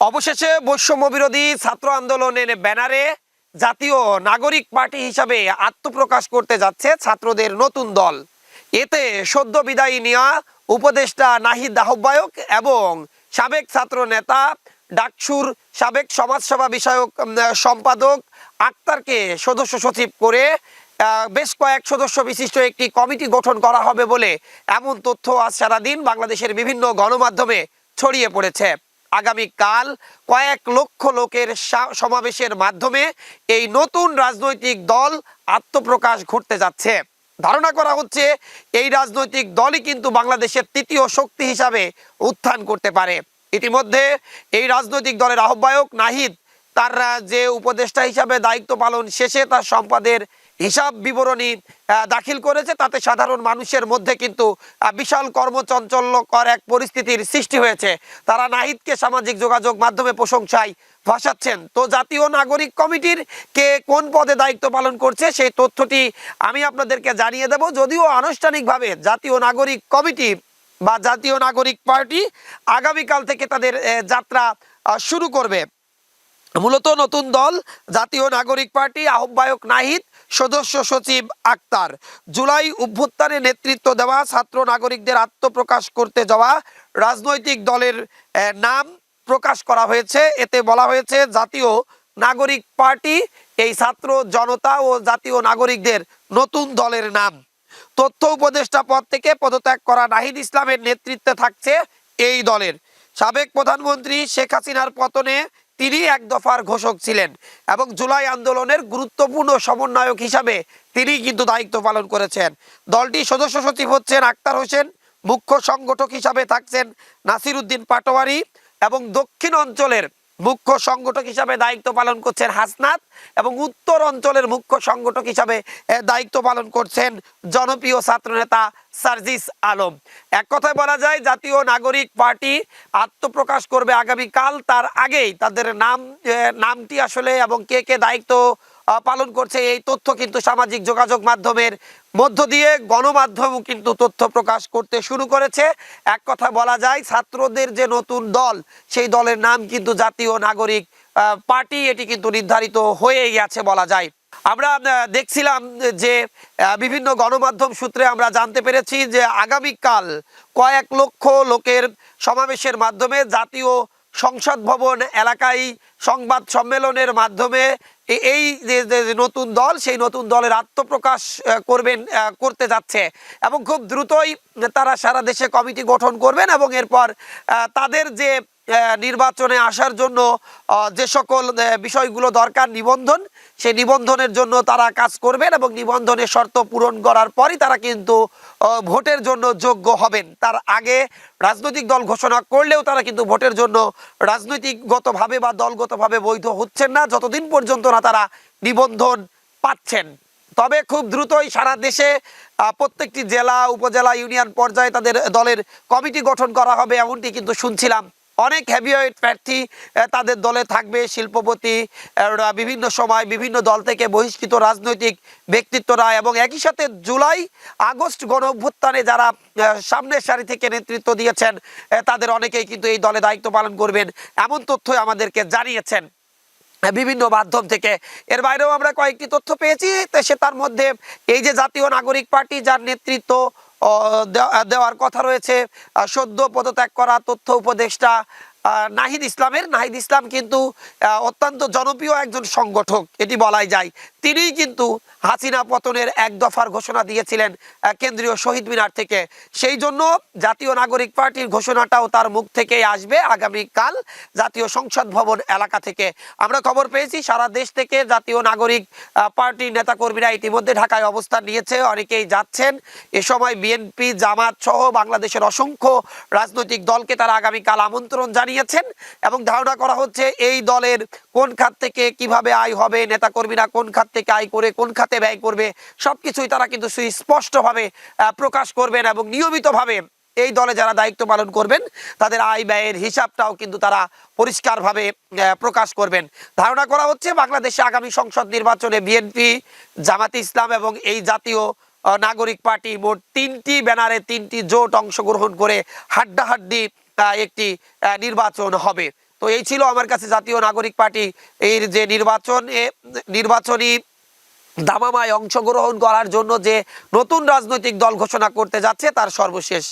অবশেষে বৈষম্য বিরোধী ছাত্র আন্দোলনের ব্যানারে জাতীয় নাগরিক পার্টি হিসাবে আত্মপ্রকাশ করতে যাচ্ছে ছাত্রদের নতুন দল। এতে সদ্য বিদায়ী নেওয়া উপদেষ্টা নাহিদ আহ্বায়ক এবং সাবেক ছাত্র নেতা ডাকসুর সাবেক সমাজসেবা বিষয়ক সম্পাদক আক্তারকে সদস্য সচিব করে বেশ কয়েক সদস্য বিশিষ্ট একটি কমিটি গঠন করা হবে বলে এমন তথ্য আজ সারাদিন বাংলাদেশের বিভিন্ন গণমাধ্যমে ছড়িয়ে পড়েছে। আগামীকাল কয়েক লক্ষ লোকের সমাবেশের মাধ্যমে এই নতুন রাজনৈতিক দল আত্মপ্রকাশ ঘটতে যাচ্ছে। ধারণা করা হচ্ছে এই রাজনৈতিক দলই কিন্তু বাংলাদেশের তৃতীয় শক্তি হিসাবে উত্থান করতে পারে। ইতিমধ্যে এই রাজনৈতিক দলের আহ্বায়ক নাহিদ, তার যে উপদেষ্টা হিসাবে দায়িত্ব পালন শেষে তার সম্পাদের হিসাব বিবরণী দাখিল করেছে। তাতে সাধারণ মানুষের মধ্যে কিন্তু বিশাল কর্মচঞ্চল্যকর এক পরিস্থিতির সৃষ্টি হয়েছে। তারা নাহিদকে সামাজিক যোগাযোগ মাধ্যমে প্রশংসায় ভাসাচ্ছেন। তো জাতীয় নাগরিক কমিটির কে কোন পদে দায়িত্ব পালন করছে, সেই তথ্যটি আমি আপনাদেরকে জানিয়ে দেব। যদিও আনুষ্ঠানিকভাবে জাতীয় নাগরিক কমিটি বা জাতীয় নাগরিক পার্টি আগামীকাল থেকে তাদের যাত্রা শুরু করবে। মূলত নতুন দল, জাতীয় নাগরিক পার্টি, আহ্বায়ক নাহিদ, সদস্য সচিব আক্তার। জুলাই অভ্যুত্থানে নেতৃত্ব দেওয়া, ছাত্র নাগরিকদের আত্মপ্রকাশ করতে যাওয়া, রাজনৈতিক দলের নাম প্রকাশ করা হয়েছে। এতে বলা হয়েছে, জাতীয় নাগরিক পার্টি, এই ছাত্র জনতা ও জাতীয় নাগরিকদের নতুন দলের নাম। তথ্য উপদেষ্টা পদ থেকে পদত্যাগ করা নাহিদ ইসলামের নেতৃত্বে থাকছে এই দলের। সাবেক প্রধানমন্ত্রী শেখ হাসিনার পতনে তিনি এক দফার ঘোষক ছিলেন এবং জুলাই আন্দোলনের গুরুত্বপূর্ণ সমন্বয়ক হিসাবে তিনি কিন্তু দায়িত্ব পালন করেছেন। দলটি সদস্য সচিব হচ্ছেন আক্তার হোসেন, মুখ্য সংগঠক হিসাবে থাকছেন নাসির উদ্দিন পাটোয়ারি এবং দক্ষিণ অঞ্চলের মুখ্য সংগঠক হিসাবে দায়িত্ব পালন করছেন হাসনাত এবং উত্তর অঞ্চলের মুখ্য সংগঠক হিসাবে দায়িত্ব পালন করছেন জনপ্রিয় ছাত্রনেতা সার্জিস আলম। এক কথায় বলা যায়, জাতীয় নাগরিক পার্টি আত্মপ্রকাশ করবে আগামীকাল। তার আগেই তাদের নাম নামটি আসলে এবং কে কে দায়িত্ব পালন করছে, এই তথ্য কিন্তু সামাজিক যোগাযোগ মাধ্যমের মধ্য দিয়ে গণমাধ্যমও কিন্তু তথ্য প্রকাশ করতে শুরু করেছে। এক কথা বলা যায়, ছাত্রদের যে নতুন দল, সেই দলের নাম কিন্তু জাতীয় নাগরিক পার্টি, এটি কিন্তু নির্ধারিত হয়েই আছে বলা যায়। আমরা দেখছিলাম যে বিভিন্ন গণমাধ্যম সূত্রে আমরা জানতে পেরেছি যে আগামীকাল কয়েক লক্ষ লোকের সমাবেশের মাধ্যমে জাতীয় সংসদ ভবন এলাকায় সংবাদ সম্মেলনের মাধ্যমে এই যে নতুন দল, সেই নতুন দলের আত্মপ্রকাশ করবেন করতে যাচ্ছে এবং খুব দ্রুতই তারা সারা দেশে কমিটি গঠন করবেন এবং এরপর তাদের যে নির্বাচনে আসার জন্য যে সকল বিষয়গুলো দরকার, নিবন্ধন, সেই নিবন্ধনের জন্য তারা কাজ করবেন এবং নিবন্ধনের শর্ত পূরণ করার পরই তারা কিন্তু ভোটের জন্য যোগ্য হবেন। তার আগে রাজনৈতিক দল ঘোষণা করলেও তারা কিন্তু ভোটের জন্য রাজনৈতিকগতভাবে বা দলগতভাবে বৈধ হচ্ছেন না। যতদিন পর্যন্ত না তারা নিবন্ধন পাচ্ছেন। তবে খুব দ্রুতই সারা দেশে প্রত্যেকটি জেলা, উপজেলা, ইউনিয়ন পর্যায়ে তাদের দলের কমিটি গঠন করা হবে, এমনটি কিন্তু শুনছিলাম। অনেক হেভিওয়েট প্রার্থী তাদের দলে থাকবে শিল্পপতি বিভিন্ন সময় বিভিন্ন দল থেকে বহিষ্কৃত রাজনৈতিক ব্যক্তিত্বরা এবং একই সাথে জুলাই আগস্ট গণ অভ্যুত্থানে যারা সামনের সারি থেকে নেতৃত্ব দিয়েছেন তাদের অনেকেই কিন্তু এই দলে দায়িত্ব পালন করবেন এমন তথ্য আমাদেরকে জানিয়েছেন। বিভিন্ন মাধ্যম থেকে। এর বাইরেও আমরা কয়েকটি তথ্য পেয়েছি সে তার মধ্যে এই যে জাতীয় নাগরিক পার্টি, যার নেতৃত্ব দেওয়ার কথা রয়েছে। সদ্য পদত্যাগ করা তথ্য উপদেষ্টা নাহিদ ইসলামের। নাহিদ ইসলাম কিন্তু অত্যন্ত জনপ্রিয় একজন সংগঠক, এটি বলাই যায়। তিনিই কিন্তু হাসিনা পতনের এক দফার ঘোষণা দিয়েছিলেন কেন্দ্রীয় শহীদ মিনার থেকে। সেই জন্য জাতীয় নাগরিক পার্টির ঘোষণাটাও তার মুখ থেকেই আসবে আগামীকাল জাতীয় সংসদ ভবন এলাকা থেকে। আমরা খবর পেয়েছি, সারা দেশ থেকে জাতীয় নাগরিক পার্টির নেতাকর্মীরা ইতিমধ্যে ঢাকায় অবস্থান নিয়েছে, অনেকেই যাচ্ছেন। এ সময় বিএনপি, জামাত সহ বাংলাদেশের অসংখ্য রাজনৈতিক দলকে তারা আগামীকাল আমন্ত্রণ জানিয়েছেন এবং ধারণা করা হচ্ছে এই দলের কোন খাত থেকে কীভাবে আয় হবে, নেতাকর্মীরা কোন খাত থেকে আয় করে, কোন খাতে ব্যয় করবে, সবকিছুই তারা কিন্তু সুস্পষ্টভাবে প্রকাশ করবেন এবং নিয়মিতভাবে এই দলে যারা দায়িত্ব পালন করবেন, তাদের আয় ব্যয়ের হিসাবটাও কিন্তু তারা পরিষ্কারভাবে প্রকাশ করবেন। ধারণা করা হচ্ছে বাংলাদেশে আগামী সংসদ নির্বাচনে বিএনপি, জামাতে ইসলাম এবং এই জাতীয় নাগরিক পার্টি মোট তিনটি ব্যানারে তিনটি জোট অংশগ্রহণ করে হাড্ডাহাড্ডি একটি নির্বাচন হবে। তো এই ছিল আমার কাছে জাতীয় নাগরিক পার্টি। এর যে নির্বাচন নির্বাচনী দামামায় অংশগ্রহণ করার জন্য যে নতুন রাজনৈতিক দল ঘোষণা করতে যাচ্ছে, তার সর্বশেষ